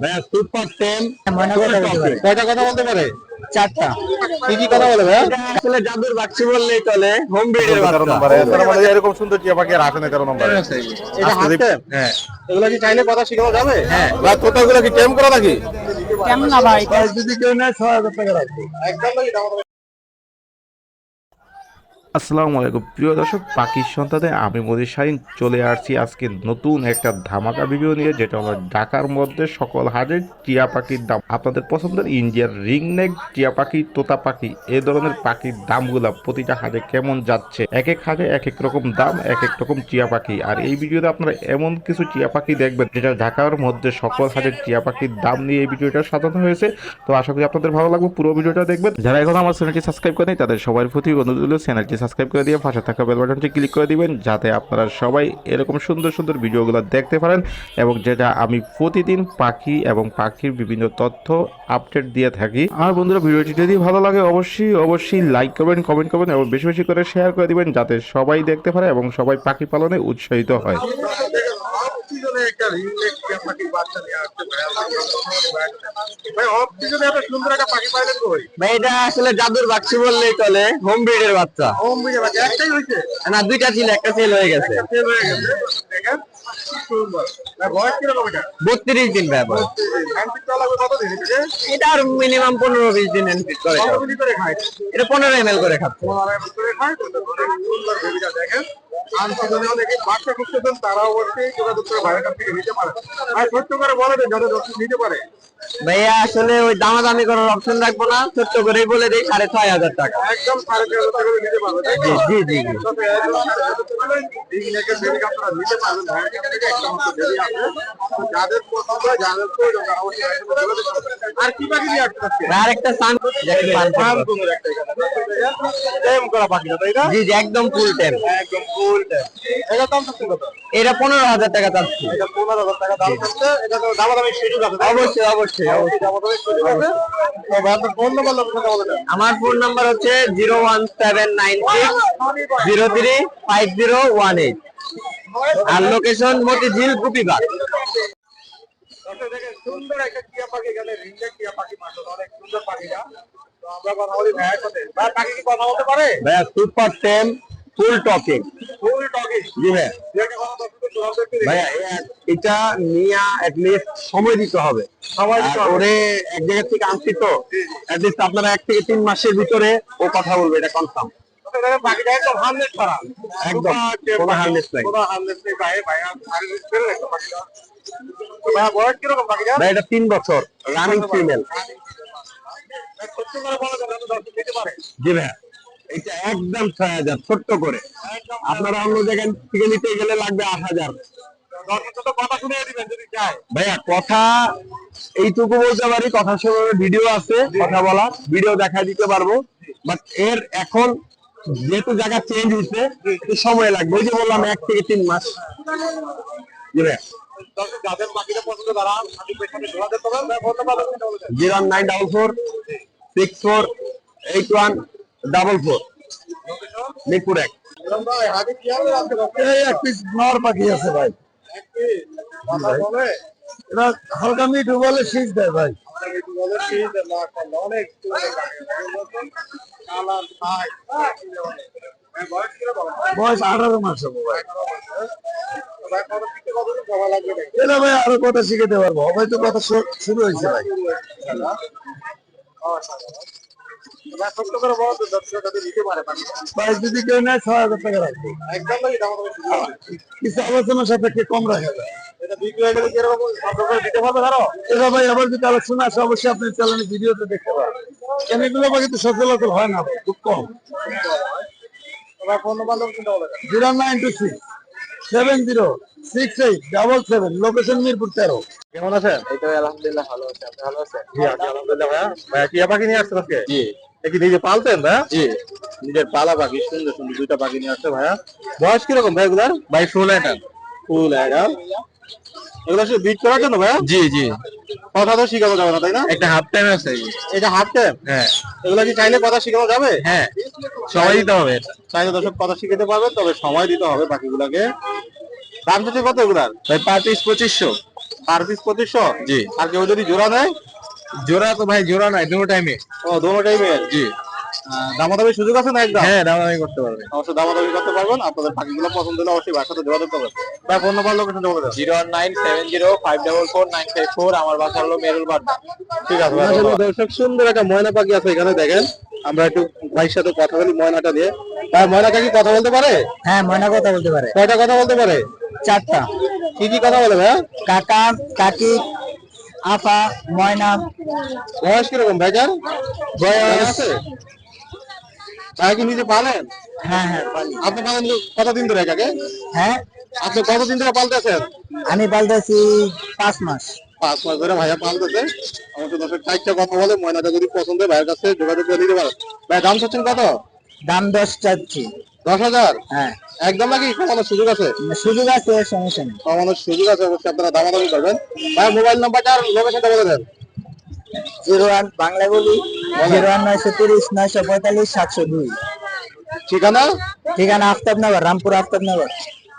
ভাইয়া super ten কথা বলতে পারে। কয়টা কথা বলতে পারে? চারটা। কি কি কথা বলে ভাইয়া? আসলে জাদুর বাক্সি বললেই চলে হোম ব্রিডের নম্বরে এছাড়া মানে এরকম সুন্দর টিয়া পাখি আর আসে না তেরো নম্বরে। এটা হাতে? হ্যাঁ। এগুলো কি চাইলে কথা শেখানো যাবে? হ্যাঁ। বা তোতাগুলো কি টেম করা নাকি? কেমন না ভাই? যদি কেউ নেয় ছয় হাজার টাকা রাখবে। একদম নাকি দাম আসসালামু আলাইকুম। প্রিয় দর্শক, পাখির সন্তানে আমি মোদি শাহিন চলে আসছি আজকে নতুন একটা ধামাকা ভিডিও নিয়ে, যেটা হলো ঢাকার মধ্যে সকল হাজের টিয়া পাখির দাম। আপনাদের পছন্দের ইন্ডিয়ার রিং নেক টিয়া পাখি, তোতা পাখি, এ ধরনের পাখির দামগুলা প্রতিটা হাজে কেমন যাচ্ছে? এক এক হাজে এক এক রকম দাম, এক এক রকম টিয়া পাখি। আর এই ভিডিওতে আপনারা এমন কিছু টিয়া পাখি দেখবেন, যেটা ঢাকার মধ্যে সকল হাজের টিয়া পাখির দাম নিয়ে এই ভিডিওটা সাজানো হয়েছে। তো আশা করি আপনাদের ভালো লাগবে, পুরো ভিডিওটা দেখবেন। যারা এখন আমার চ্যানেলটি সাবস্ক্রাইব করেন তাদের সবার প্রতি অনুরোধ চ্যানেলটি সাবস্ক্রাইব করে দিয়ে পাশে থাকা বেল বাটনটি ক্লিক করে দিবেন, যাতে আপনারা সবাই এরকম সুন্দর সুন্দর ভিডিওগুলো দেখতে পারেন এবং যেটা আমি প্রতিদিন পাখি এবং পাখির বিভিন্ন তথ্য আপডেট দিয়ে থাকি। আর বন্ধুরা, ভিডিওটি যদি ভালো লাগে, অবশ্যই অবশ্যই লাইক করবেন কমেন্ট করবেন এবং বেশি বেশি করে শেয়ার করে দিবেন, যাতে সবাই দেখতে পারে এবং সবাই পাখি পালনে উৎসাহিত হয়। অফসিজনে একটা রিং নেক টিয়া বাচ্চা নিয়ে আসছে ভাই অফসিজনে এত সুন্দর একটা পাখি পাইলেন কই? ভাই এটা আসলে জাদুর বাক্সি বললেই চলে হোম ব্রিডের বাচ্চা। হোম বিজে বাচ্চা একটাই হইছে না দুইটা ছিল একটা সেল হয়ে গেছে। সেল হয়ে গেছে দেখেন বত্রিশ দিন ব্যাপার এটা? আর মিনিমাম পনেরো বিশ দিন এনফিট করে এটা পনেরো এম এল করে খাচ্ছে। অনেক বাচ্চা খুঁজতেছেন তারা অবশ্যই যোগাযোগ করে ভাইয়ের কাছ থেকে নিতে পারে। আর ছোট্ট করে বলে দেন যাতে দর্শক নিতে পারে। ভাইয়া আসলে ওই দামাদামি করার অপশন রাখব না ছোট্ট করেই বলে দিই সাড়ে ছয় হাজার টাকা। একদম সাড়ে হাজার টাকা নিতে পারবে জি জি হয়। আর কি? আর একটা সান তাই না? জি জি একদম ফুল টাইম একদম full এটা পনেরো হাজার টাকা চাচ্ছি? অবশ্যই অবশ্যই। আমার ফোন নাম্বার হচ্ছে zero one seven nine six zero three five zero one eight. আর লোকেশন মতিঝিল গুপিবাগ। দেখেন, সুন্দর একটা টিয়া পাখি এখানে রিংনেক টিয়া পাখি অনেক সুন্দর পাখিটা তো আমরা কথা বলি ভাইয়ের সাথে। ভাই পাখি কি কথা বলতে পারে? ভাইয়া সুপার টেন ফুল টকি জি ভাইয়া। ভাইয়া এটা নিয়ে সময় দিতে হবে সময়। ওরে এক জায়গা থেকে আনছি তো আপনারা এক থেকে তিন মাসের ভিতরে ও কথা বলবে এটা কনফার্ম একদম কোনো। নাই। ভাই এটা তিন বছর রানিং ফিমেল জি ভাইয়া এটা একদম ছয় হাজার, ছোট্ট করে। আপনারা অন্য জায়গায় থেকে নিতে গেলে লাগবে আট হাজার। ভাইয়া, কথা এইটুকু বলতে পারি, কথা শুনে ভিডিও আছে, কথা বলা ভিডিও দেখা দিতে পারব। বাট এর এখন যেহেতু জায়গা চেঞ্জ হয়েছে একটু সময় লাগবে। ওই যে বললাম, এক থেকে তিন মাস। Zero nine double four, six four, eight one double four Mirpur এক। এক পিস নর আছে ভাই। মিঠু বলে ভাই। হবে ভাই। আরও কথা শিখাতে পারব। ভাই তো কথা শুরু হয়েছে ভাই। ভাই, যদি কেউ নেয় ছয় হাজার টাকা রাখব? কিছু আলোচনা সাপেক্ষে কম রাখা যায়। এটা হয়ে গেলে কি এরকম শব্দ করে দিতে পারবে ধরো? এটা ভাই আবার যদি আলোচনা আসে অবশ্যই আপনি চ্যানেলে ভিডিওতে দেখতে পারবেন কেন এগুলো বাকি তো সচরাচর হয় না খুব কম। Zero nine two six seven zero six eight double seven location Mirpur তেরো। কেমন আছেন? এই তো আলহামদুলিল্লাহ ভালো আছে। আপনি ভালো আছেন? জি আলহামদুলিল্লাহ ভাইয়া। ভাইয়া টিয়া পাখি নিয়ে আসছেন আজকে? জি। কি নিজে পালতেন ভাইয়া জি নিজের পালা পাখি সুন্দর সুন্দর দুইটা পাখি নিয়ে আসছে ভাইয়া। বয়স কীরকম ভাই এগুলার? ভাই ফুল ফুল এগুলো শুধু বিট করার জন্য ভাইয়া? জি জি। কথা তো শিখানো যাবে না তাই না? একটা হাফ টাইম আছে। এটা হাফ টাইম হ্যাঁ। এগুলো কি চাইলে কথা শিখানো যাবে? হ্যাঁ সময় দিতে হবে চাইলে দর্শক কথা শিখাতে পারবে তবে সময় দিতে হবে পাখিগুলোকে। দাম চাচ্ছে কত এগুলার? ভাই পার পিস পঁচিশশো। পার পিস পঁচিশশো? জি। আর কেউ যদি জোড়া নেয়? জোড়া তো ভাই জোড়া নাই দুটো টাইমে ও দোনো টাইমের জি। দামাদামি সুযোগ আছে না একদম? হ্যাঁ দামাদামি করতে পারবে। অবশ্যই দামাদামি করতে পারবেন। আপনাদের পাখিগুলো পছন্দ হলে অবশ্যই সাথে যোগাযোগ করবেন। ভাই ফোন নাম্বার লোকেশনটা বলে দেন। Zero nine seven zero five double four nine five four. আমার বাসা হলো মেরুল বাড্ডা ঠিক আছে ভাই দর্শক সুন্দর একটা ময়না পাখি আছে এখানে দেখেন। আমরা একটু ভাইয়ের সাথে কথা বলি ময়নাটা নিয়ে। ভাই ময়না কাকি কথা বলতে পারে? হ্যাঁ ময়না কথা বলতে পারে। কয়টা কথা বলতে পারে? চারটা। কি কি কথা বলে ভাই? কাকা কাকি আফা ময়না। বয়স কীরকম ভাইজান বয়স আছে? ভাই কি নিজে পালেন? হ্যাঁ হ্যাঁ। আপনি পালেন কতদিন ধরে কাকে হ্যাঁ? আপনি কতদিন ধরে পালতেছেন? আমি পালতেছি পাঁচ মাস। পাঁচ মাস ধরে ভাইয়া পালতেছে। অবশ্য দর্শক চারটা কথা বলে ময়নাটা যদি পছন্দ হয় ভাইয়ের কাছে যোগাযোগ করে নিতে পারেন ভাই দাম চাচ্ছেন কত? দাম দশ চাচ্ছি। দশ হাজার? হ্যাঁ। একদম নাকি? কমানোর সুযোগ আছে? সুযোগ আছে সমস্যা নেই। কমানোর সুযোগ আছে অবশ্যই আপনারা দামাদামি করবেন। ভাই মোবাইল নাম্বারটা আর লোকেশনটা বলে দেন। জিরো ওয়ান বাংলাগুলি জিরো ওয়ান নয়শো তিরিশ নয়শো পঁয়তাল্লিশ সাতশো দুই। ঠিকানা? ঠিকানা আফতাবনগর রামপুর আফতাবনগর।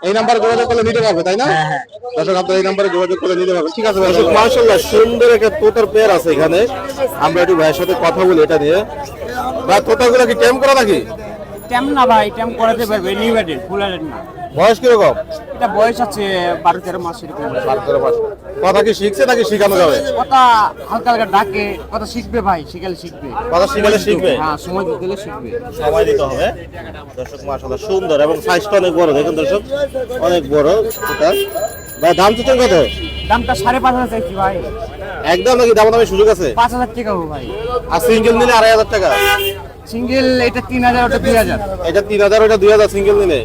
এই নাম্বারে যোগাযোগ করলে নিতে পারবে তাই না? হ্যাঁ হ্যাঁ। দর্শক আপনারা এই নাম্বারে যোগাযোগ করে নিতে পারবেন ঠিক আছে মার্শাল্লাহ সুন্দর একটা তোতার পেয়ার আছে এখানে। আমরা একটু ভাইয়ের সাথে কথা বলি এটা নিয়ে। ভাই তোতাগুলো কি টেম করা নাকি? ট্যাম না ভাই ট্যাম করাতে পারবে নিউ অ্যাডেড ফুল অ্যাডেড না। বয়স কীরকম? এটা বয়স আছে বারো তেরো মাস এরকম। বারো তেরো মাস। কথা কি শিখছে নাকি শিখানো যাবে? কথা হালকা হালকা ডাকে কথা শিখবে ভাই শিখালে শিখবে। কথা শিখালে শিখবে? হ্যাঁ সময় দিতে গেলে শিখবে। সময় দিতে হবে। দর্শক মাশাআল্লাহ সুন্দর এবং সাইজটা অনেক বড় দেখুন দর্শক অনেক বড় এটা। ভাই দাম তো কত? দামটা সাড়ে পাঁচ হাজার চাইছি ভাই। একদম নাকি দাম দামে সুযোগ আছে? পাঁচ হাজার টাকা ভাই। আর সিঙ্গেল নিলে আড়াই হাজার টাকা। সিঙ্গেল এটা তিন হাজার ওটা দুই হাজার। এটা তিন হাজার ওটা দুই হাজার সিঙ্গেল নিলে।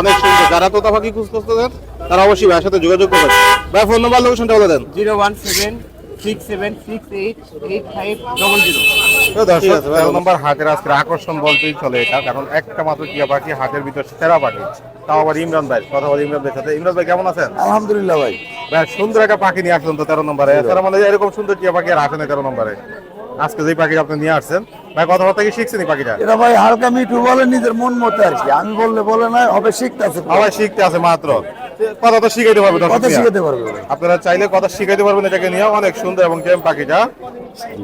অনেক সুন্দর। যারা তোতা পাখি খুঁজ করতেছেন তারা অবশ্যই ভাইয়ের সাথে যোগাযোগ করবেন। ভাই ফোন নাম্বার লোকেশনটা বলে দেন। Zero one seven six seven six eight eight five double zero. ঠিক তেরো নম্বর হাটের আজকের আকর্ষণ বলতেই চলে এটা কারণ একটা মাত্র টিয়া পাখি হাটের ভিতর সেরা পাখি। তাও আবার ইমরান ভাই কথা বলি ইমরান ভাইয়ের সাথে। ইমরান ভাই কেমন আছেন? আলহামদুলিল্লাহ ভাই। ভাই সুন্দর একটা পাখি নিয়ে আসলেন তো তেরো নম্বরে। এছাড়া মানে এরকম সুন্দর টিয়া পাখি আর আসে না তেরো নম্বরে। আজকে যে পাখি আপনি নিয়ে আসছেন ভাই কথাবার্তা কি শিখছেন পাখিটা? এটা ভাই হালকা মিঠু বলে নিজের মন মতো আর কি। আমি বললে বলে না হবে শিখতেছে সবাই শিখতে আছে মাত্র। কথা তো শিখাইতে পারবে কথা। শিখাতে পারবে আপনারা চাইলে কথা শিখাইতে পারবেন এটাকে নিয়ে অনেক সুন্দর এবং টেম পাখিটা।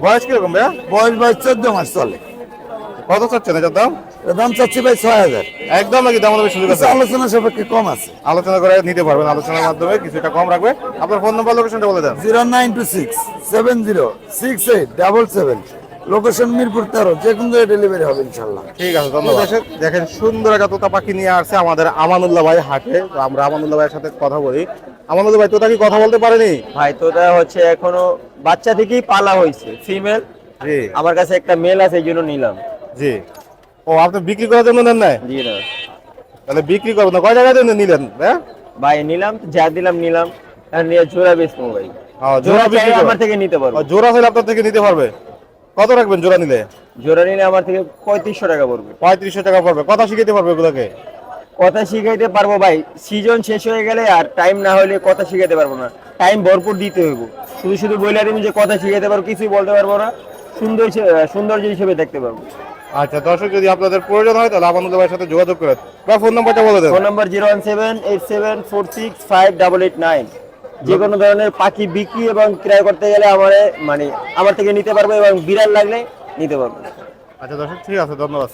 বয়স কীরকম ভাইয়া? বয়স ভাই চোদ্দ মাস চলে। কত চাচ্ছেন এটার দাম? দাম চাচ্ছি ভাই ছয় হাজার। একদম নাকি দাম সুযোগ আছে আলোচনা সাপেক্ষে কম আছে। আলোচনা করে নিতে পারবেন আলোচনার মাধ্যমে কিছুটা কম রাখবে। আপনার ফোন নাম্বার লোকেশনটা বলে দেন। Zero nine two six seven zero six eight double seven. Location Mirpur তেরো যে কোনো জায়গায় ডেলিভারি হবে ইনশাল্লাহ ঠিক আছে ধন্যবাদ। দেখেন সুন্দর একটা তোতা পাখি নিয়ে আসছে আমাদের আমানুল্লাহ ভাই হাটে। তো আমরা আমানুল্লাহ ভাইয়ের সাথে কথা বলি। আমানুল্লাহ ভাই তোতা কি কথা বলতে পারেনি? ভাই তোটা হচ্ছে এখনও বাচ্চা থেকেই পালা হয়েছে ফিমেল জি। আমার কাছে একটা মেল আছে এই জন্য নিলাম। জি। ও আপনি বিক্রি করার জন্য নেন নাই? জি না তাহলে বিক্রি করবেন না। কয় জায়গায় জন্য নিলেন হ্যাঁ? ভাই নিলাম যা দিলাম নিলাম। আর নিয়ে জোড়া বেচবো ভাই। ও, জোড়া বিক্রি চাইলে আমার থেকে নিতে পারব। ও, জোড়া চাইলে আপনার থেকে নিতে পারবে। কত রাখবেন জোড়া নিলে? জোড়া নিলে আমার থেকে পঁয়ত্রিশশো টাকা পড়বে। পঁয়ত্রিশশো টাকা পড়বে। কথা শিখাইতে পারবে এগুলোকে কথা শিখাইতে পারব ভাই। সিজন শেষ হয়ে গেলে আর টাইম না হলে কথা শিখাইতে পারব না। টাইম ভরপুর দিতে হইব। শুধু শুধু বলে দিন যে কথা শিখাইতে পারব কিছুই বলতে পারব না। সুন্দর সৌন্দর্য হিসেবে দেখতে পারব। আচ্ছা দর্শক যদি আপনাদের প্রয়োজন হয় তাহলে আমানুল্লাহ ভাইয়ের সাথে যোগাযোগ করেন বা ফোন নাম্বারটা বলে দেন। Phone number zero one seven eight seven four six five double eight nine যে কোনো ধরনের পাখি বিক্রি এবং ক্রয় করতে গেলে আমার মানে আমার থেকে নিতে পারব এবং বিড়াল লাগলে নিতে পারব। আচ্ছা দর্শক, ঠিক আছে, ধন্যবাদ।